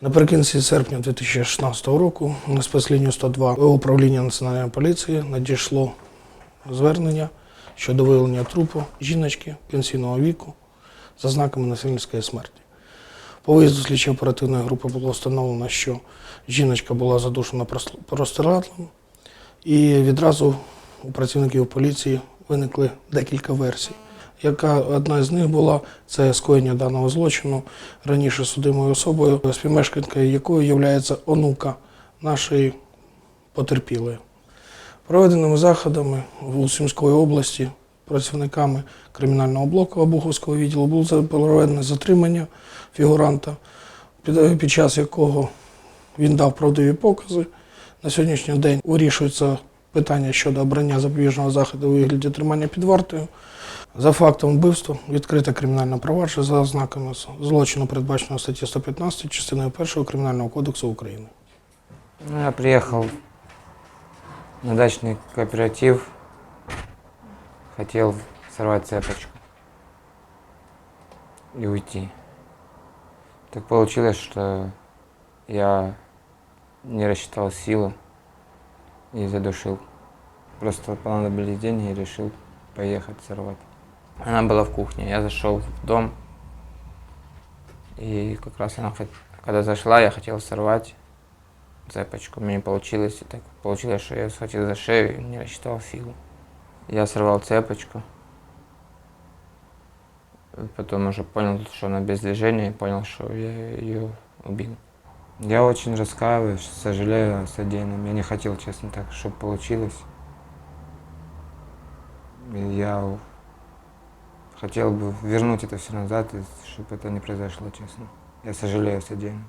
Наприкінці серпня 2016 року на спецлінію 102 управління національної поліції надійшло звернення щодо виявлення трупу жіночки пенсійного віку за знаками насильницької смерті. По виїзду слідчо оперативної групи було встановлено, що жіночка була задушена прос- простирадлом, і відразу у працівників поліції виникли декілька версій. Яка одна з них була це скоєння даного злочину раніше судимою особою, співмешканкою якої є онука нашої потерпілої. Проведеними заходами в Сумської області працівниками кримінального блоку Обуховського відділу було проведено затримання фігуранта, під час якого він дав правдиві покази. На сьогоднішній день вирішується питання щодо обрання запобіжного заходу у вигляді тримання під вартою. За фактом вбивства відкрите кримінальне провадження за ознаками злочину, передбаченого статті 115 частиною 1 Кримінального кодексу України. Ну, я приехал на дачный кооператив, хотел сорвать цепочку и уйти. Так получилось, что я не рассчитал силы и задушил. Просто понадобились деньги и решил поехать сорвать. Она была в кухне, я зашел в дом, и как раз она, когда зашла, я хотел сорвать, цепочку. У меня не получилось. И так получилось, что я схватил за шею и не рассчитал силу. Я сорвал цепочку. Потом уже понял, что она без движения, и понял, что я ее убил. Я очень раскаиваюсь, сожалею о содеянном. Я не хотел, честно, так, чтобы получилось. Я хотел бы вернуть это все назад, и чтобы это не произошло, честно. Я сожалею о содеянном.